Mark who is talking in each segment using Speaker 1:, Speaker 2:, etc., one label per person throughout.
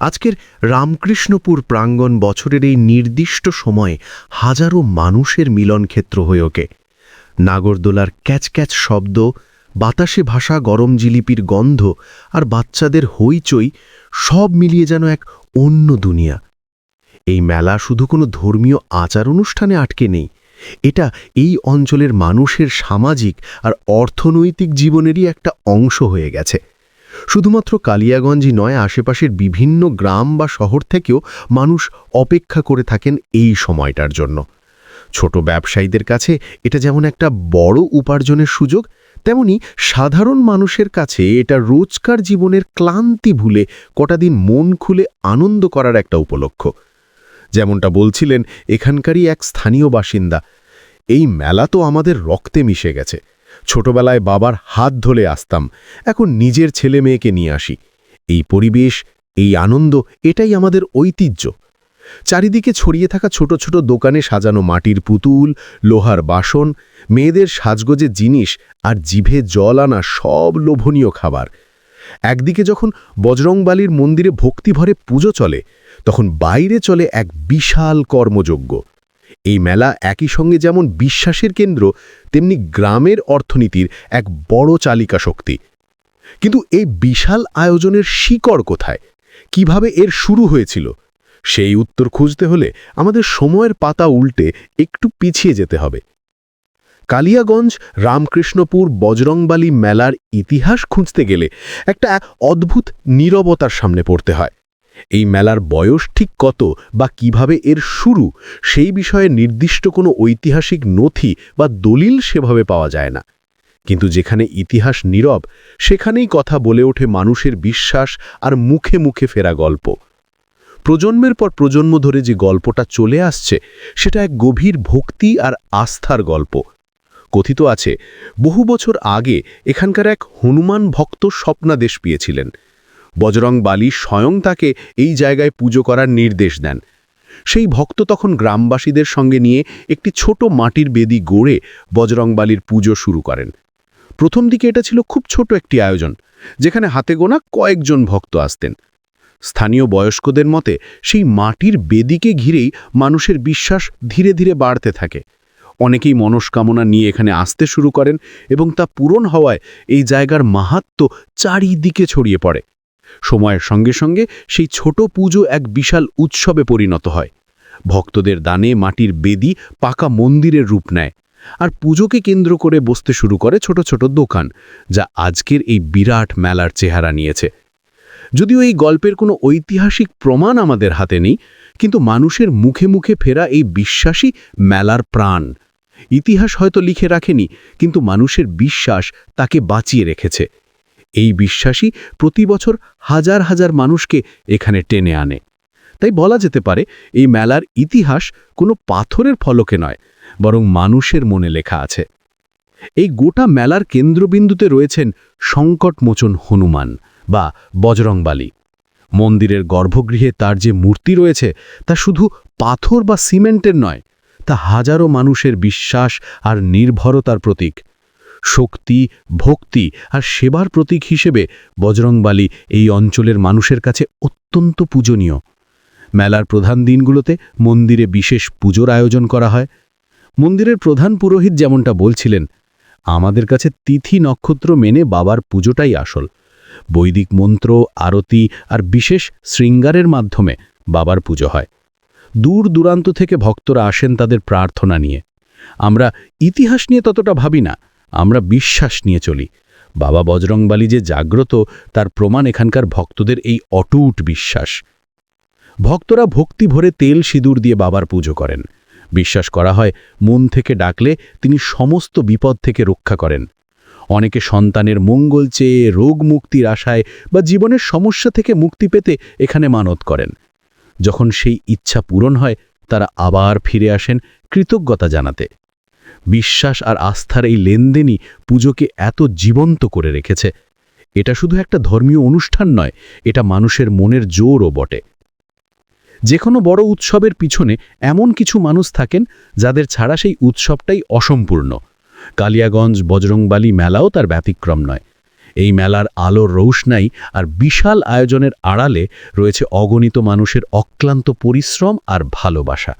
Speaker 1: আজকের রামকৃষ্ণপুর প্রাঙ্গণ বছরের এই নির্দিষ্ট সময়ে হাজারো মানুষের মিলনক্ষেত্র হয়ে ওঠে। নাগরদোলার ক্যাচ ক্যাচ শব্দ, বাতাসে ভাসা গরম জিলিপির গন্ধ আর বাচ্চাদের হইচই সব মিলিয়ে যেন এক অন্য দুনিয়া। এই মেলা শুধু কোনো ধর্মীয় আচার অনুষ্ঠানে আটকে নেই। এটা এই অঞ্চলের মানুষের সামাজিক আর অর্থনৈতিক জীবনেরই একটা অংশ হয়ে গেছে। শুধুমাত্র কালিয়াগঞ্জই নয়, আশেপাশের বিভিন্ন গ্রাম বা শহর থেকেও মানুষ অপেক্ষা করে থাকেন এই সময়টার জন্য। ছোট ব্যবসায়ীদের কাছে এটা যেমন একটা বড় উপার্জনের সুযোগ, তেমনি সাধারণ মানুষের কাছে এটা রোজকার জীবনের ক্লান্তি ভুলে কটা দিন মন খুলে আনন্দ করার একটা উপলক্ষ। যেমনটা বলছিলেন, এখানকারই এক স্থানীয় বাসিন্দা, এই মেলা তো আমাদের রক্তে মিশে গেছে। ছোটবেলায় বাবার হাত ধরে আসতাম। এখন নিজের ছেলে মেয়েকে নিয়ে আসি। এই পরিবেশ, এই আনন্দ, এটাই আমাদের ঐতিহ্য। চারিদিকে ছড়িয়ে থাকা ছোট ছোট দোকানে সাজানো মাটির পুতুল, লোহার বাসন, মেয়েদের সাজগোজের জিনিস আর জিভে জল আনা সব লোভনীয় খাবার। একদিকে যখন বজরংবালির মন্দিরে ভক্তিভরে পুজো চলে, তখন বাইরে চলে এক বিশাল কর্মযজ্ঞ। এই মেলা একই সঙ্গে যেমন বিশ্বাসের কেন্দ্র, তেমনি গ্রামের অর্থনীতির এক বড় চালিকা শক্তি। কিন্তু এই বিশাল আয়োজনের শিকড় কোথায়? কীভাবে এর শুরু হয়েছিল? সেই উত্তর খুঁজতে হলে আমাদের সময়ের পাতা উল্টে একটু পিছিয়ে যেতে হবে। কালিয়াগঞ্জ, রামকৃষ্ণপুর, বজরংবালি মেলার ইতিহাস খুঁজতে গেলে একটা অদ্ভুত নীরবতার সামনে পড়তে হয়। এই মেলার বয়স ঠিক কত বা কীভাবে এর শুরু, সেই বিষয়ে নির্দিষ্ট কোনো ঐতিহাসিক নথি বা দলিল সেভাবে পাওয়া যায় না। কিন্তু যেখানে ইতিহাস নীরব, সেখানেই কথা বলে ওঠে মানুষের বিশ্বাস আর মুখে মুখে ফেরা গল্প। প্রজন্মের পর প্রজন্ম ধরে যে গল্পটা চলে আসছে, সেটা এক গভীর ভক্তি আর আস্থার গল্প। কথিত আছে, বহু বছর আগে এখানকার এক হনুমান ভক্ত স্বপ্নাদেশ পেয়েছিলেন। বজরং বালি স্বয়ং তাকে এই জায়গায় পুজো করার নির্দেশ দেন। সেই ভক্ত তখন গ্রামবাসীদের সঙ্গে নিয়ে একটি ছোট মাটির বেদি গড়ে বজরংবালির পুজো শুরু করেন। প্রথম দিকে এটা ছিল খুব ছোট একটি আয়োজন, যেখানে হাতে গোনা কয়েকজন ভক্ত আসতেন। স্থানীয় বয়স্কদের মতে সেই মাটির বেদিকে ঘিরেই মানুষের বিশ্বাস ধীরে ধীরে বাড়তে থাকে। অনেকেই মনস্কামনা নিয়ে এখানে আসতে শুরু করেন এবং তা পূরণ হওয়ায় এই জায়গার মাহাত্ম চারিদিকে ছড়িয়ে পড়ে। সময়ের সঙ্গে সঙ্গে সেই ছোট পুজো এক বিশাল উৎসবে পরিণত হয়। ভক্তদের দানে মাটির বেদি পাকা মন্দিরের রূপ নেয় আর পুজোকে কেন্দ্র করে বসতে শুরু করে ছোট ছোট দোকান, যা আজকের এই বিরাট মেলার চেহারা নিয়েছে। যদিও এই গল্পের কোনো ঐতিহাসিক প্রমাণ আমাদের হাতে নেই, কিন্তু মানুষের মুখে মুখে ফেরা এই বিশ্বাসী মেলার প্রাণ। ইতিহাস হয়তো লিখে রাখেনি, কিন্তু মানুষের বিশ্বাস তাকে বাঁচিয়ে রেখেছে। এই বিশ্বাসই প্রতি বছর হাজার হাজার মানুষকে এখানে টেনে আনে। তাই বলা যেতে পারে, এই মেলার ইতিহাস কোনো পাথরের ফলকে নয়, বরং মানুষের মনে লেখা আছে। এই গোটা মেলার কেন্দ্রবিন্দুতে রয়েছেন সংকটমোচন হনুমান বা বজরংবালী। মন্দিরের গর্ভগৃহে তার যে মূর্তি রয়েছে, তা শুধু পাথর বা সিমেন্টের নয়, তা হাজারো মানুষের বিশ্বাস আর নির্ভরতার প্রতীক। শক্তি, ভক্তি আর সেবার প্রতীক হিসেবে বজরংবালী এই অঞ্চলের মানুষের কাছে অত্যন্ত পূজনীয়। মেলার প্রধান দিনগুলোতে মন্দিরে বিশেষ পুজোর আয়োজন করা হয়। মন্দিরের প্রধান পুরোহিত যেমনটা বলছিলেন, আমাদের কাছে তিথি নক্ষত্র মেনে বাবার পুজোটাই আসল। বৈদিক মন্ত্র, আরতি আর বিশেষ শৃঙ্গারের মাধ্যমে বাবার পুজো হয়। দূর দূরান্ত থেকে ভক্তরা আসেন তাদের প্রার্থনা নিয়ে। আমরা ইতিহাস নিয়ে ততটা ভাবি না আমরা বিশ্বাস নিয়ে চলি। বাবা বজরংবালী যে জাগ্রত, তার প্রমাণ এখানকার ভক্তদের এই অটুট বিশ্বাস। ভক্তরা ভক্তি ভরে তেল সিঁদুর দিয়ে বাবার পুজো করেন। বিশ্বাস করা হয়, মন থেকে ডাকলে তিনি সমস্ত বিপদ থেকে রক্ষা করেন। অনেকে সন্তানের মঙ্গল চেয়ে রোগ মুক্তির আশায় বা জীবনের সমস্যা থেকে মুক্তি পেতে এখানে মানত করেন। যখন সেই ইচ্ছা পূরণ হয়, তারা আবার ফিরে আসেন কৃতজ্ঞতা জানাতে। বিশ্বাস আর আস্থার এই লেনদেনই পুজোকে এত জীবন্ত করে রেখেছে। এটা শুধু একটা ধর্মীয় অনুষ্ঠান নয়, এটা মানুষের মনের জোরও বটে। যে কোনো বড় উৎসবের পিছনে এমন কিছু মানুষ থাকেন যাদের ছাড়া সেই উৎসবটাই অসম্পূর্ণ। কালিয়াগঞ্জ, বজরংবালি মেলাও তার ব্যতিক্রম নয়। এই মেলার আলোর রৌশনাই আর বিশাল আয়োজনের আড়ালে রয়েছে অগণিত মানুষের অক্লান্ত পরিশ্রম আর ভালোবাসা।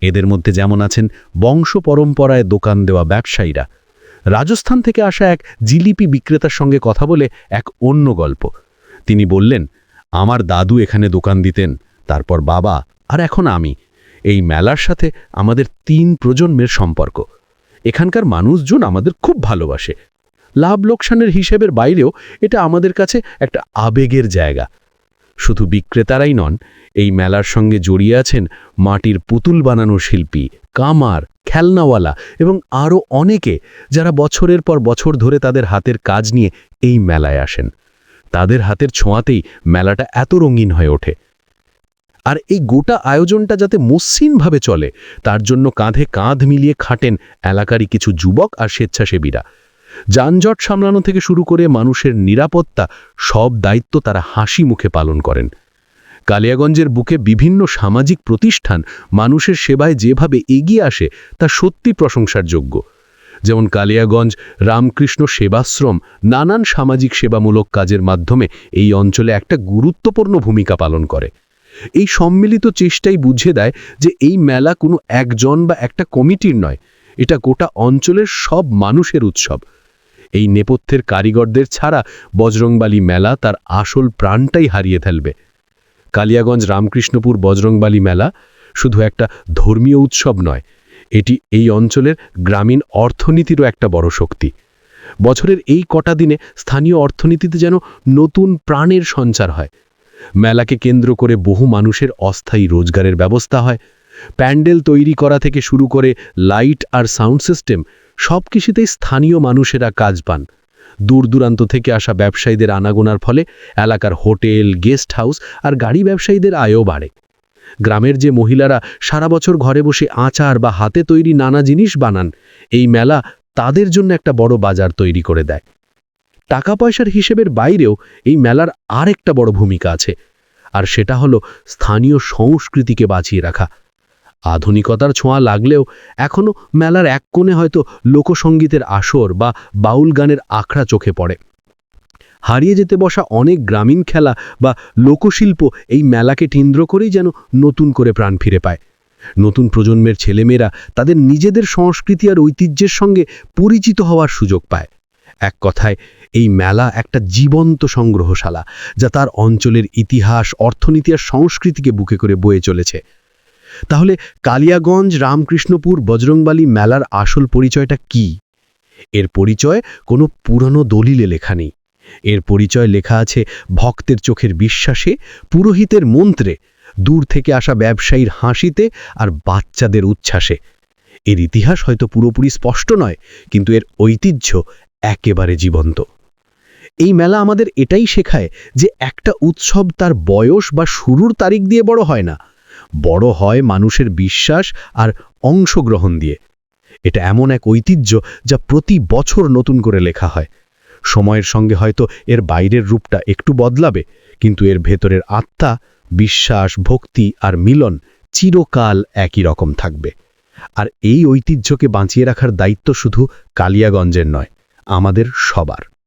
Speaker 1: এদের মধ্যে যেমন আছেন বংশ পরম্পরায় দোকান দেওয়া ব্যবসায়ীরা। রাজস্থান থেকে আসা এক জিলিপি বিক্রেতার সঙ্গে কথা বলে এক অন্য গল্প। তিনি বললেন, আমার দাদু এখানে দোকান দিতেন, তারপর বাবা, আর এখন আমি। এই মেলার সাথে আমাদের তিন প্রজন্মের সম্পর্ক। এখানকার মানুষজন আমাদের খুব ভালোবাসে। লাভ লোকসানের হিসেবের বাইরেও এটা আমাদের কাছে একটা আবেগের জায়গা। শুধু বিক্রেতারাই নন, এই মেলার সঙ্গে জড়িয়ে আছেন মাটির পুতুল বানানো শিল্পী, কামার, খেলনাওয়ালা এবং আরও অনেকে যারা বছরের পর বছর ধরে তাদের হাতের কাজ নিয়ে এই মেলায় আসেন। তাদের হাতের ছোঁয়াতেই মেলাটা এত রঙিন হয়ে ওঠে। আর এই গোটা আয়োজনটা যাতে মসৃণভাবে চলে, তার জন্য কাঁধে কাঁধ মিলিয়ে খাটেন এলাকারই কিছু যুবক আর স্বেচ্ছাসেবীরা। যানজট সামলানো থেকে শুরু করে মানুষের নিরাপত্তা সব দায়িত্ব তারা হাসি মুখে পালন করেন। কালিয়াগঞ্জের বুকে বিভিন্ন সামাজিক প্রতিষ্ঠান মানুষের সেবায় যেভাবে এগিয়ে আসে, তা সত্যি প্রশংসার যোগ্য। যেমন কালিয়াগঞ্জ রামকৃষ্ণ সেবাশ্রম নানান সামাজিক সেবামূলক কাজের মাধ্যমে এই অঞ্চলে একটা গুরুত্বপূর্ণ ভূমিকা পালন করে। এই সম্মিলিত চেষ্টাই বুঝে দেয় যে এই মেলা কোনো একজন বা একটা কমিটির নয়, এটা গোটা অঞ্চলের সব মানুষের উৎসব। এই নেপথ্যের কারিগরদের ছাড়া বজরংবালি মেলা তার আসল প্রাণটাই হারিয়ে ফেলবে। কালিয়াগঞ্জ রামকৃষ্ণপুর বজরংবালি মেলা শুধু একটা ধর্মীয় উৎসব নয়, এটি এই অঞ্চলের গ্রামীণ অর্থনীতিরও একটা বড় শক্তি। বছরের এই কটা দিনে স্থানীয় অর্থনীতিতে যেন নতুন প্রাণের সঞ্চার হয়। মেলাকে কেন্দ্র করে বহু মানুষের অস্থায়ী রোজগারের ব্যবস্থা হয়। প্যান্ডেল তৈরি করা থেকে শুরু করে লাইট আর সাউন্ড সিস্টেম সব কিছুতেই স্থানীয় মানুষেরা কাজ পান। দূর দূরান্ত থেকে আসা ব্যবসায়ীদের আনাগোনার ফলে এলাকার হোটেল, গেস্ট হাউস আর গাড়ি ব্যবসায়ীদের আয়ও বাড়ে। গ্রামের যে মহিলারা সারা বছর ঘরে বসে আচার বা হাতে তৈরি নানা জিনিস বানান, এই মেলা তাদের জন্য একটা বড় বাজার তৈরি করে দেয়। টাকা পয়সার হিসেবের বাইরেও এই মেলার আরেকটা বড় ভূমিকা আছে, আর সেটা হলো স্থানীয় সংস্কৃতিকে বাঁচিয়ে রাখা। আধুনিকতার ছোঁয়া লাগলেও এখনও মেলার এক কোণে হয়তো লোকসঙ্গীতের আসর বা বাউল গানের আখড়া চোখে পড়ে। হারিয়ে যেতে বসা অনেক গ্রামীণ খেলা বা লোকশিল্প এই মেলাকে কেন্দ্র করেই যেন নতুন করে প্রাণ ফিরে পায়। নতুন প্রজন্মের ছেলেমেয়েরা তাদের নিজেদের সংস্কৃতি আর ঐতিহ্যের সঙ্গে পরিচিত হওয়ার সুযোগ পায়। এক কথায়, এই মেলা একটা জীবন্ত সংগ্রহশালা যা তার অঞ্চলের ইতিহাস, অর্থনীতি আর সংস্কৃতিকে বুকে করে বয়ে চলেছে। তাহলে কালিয়াগঞ্জ, রামকৃষ্ণপুর, বজরংবালি মেলার আসল পরিচয়টা কি? এর পরিচয় কোনো পুরনো দলিলে লেখা নেই। এর পরিচয় লেখা আছে ভক্তের চোখের বিশ্বাসে, পুরোহিতের মন্ত্রে, দূর থেকে আসা ব্যবসায়ীর হাসিতে আর বাচ্চাদের উচ্ছ্বাসে। এর ইতিহাস হয়তো পুরোপুরি স্পষ্ট নয়, কিন্তু এর ঐতিহ্য একেবারে জীবন্ত। এই মেলা আমাদের এটাই শেখায় যে একটা উৎসব তার বয়স বা শুরুর তারিখ দিয়ে বড় হয় না। বড় হয় মানুষের বিশ্বাস আর অংশগ্রহণ দিয়ে। এটা এমন এক ঐতিহ্য যা প্রতি বছর নতুন করে লেখা হয়। সময়ের সঙ্গে হয়তো এর বাইরের রূপটা একটু বদলাবে, কিন্তু এর ভেতরের আত্মা, বিশ্বাস, ভক্তি আর মিলন চিরকাল একই রকম থাকবে। আর এই ঐতিহ্যকে বাঁচিয়ে রাখার দায়িত্ব শুধু কালিয়াগঞ্জের নয়, আমাদের সবার।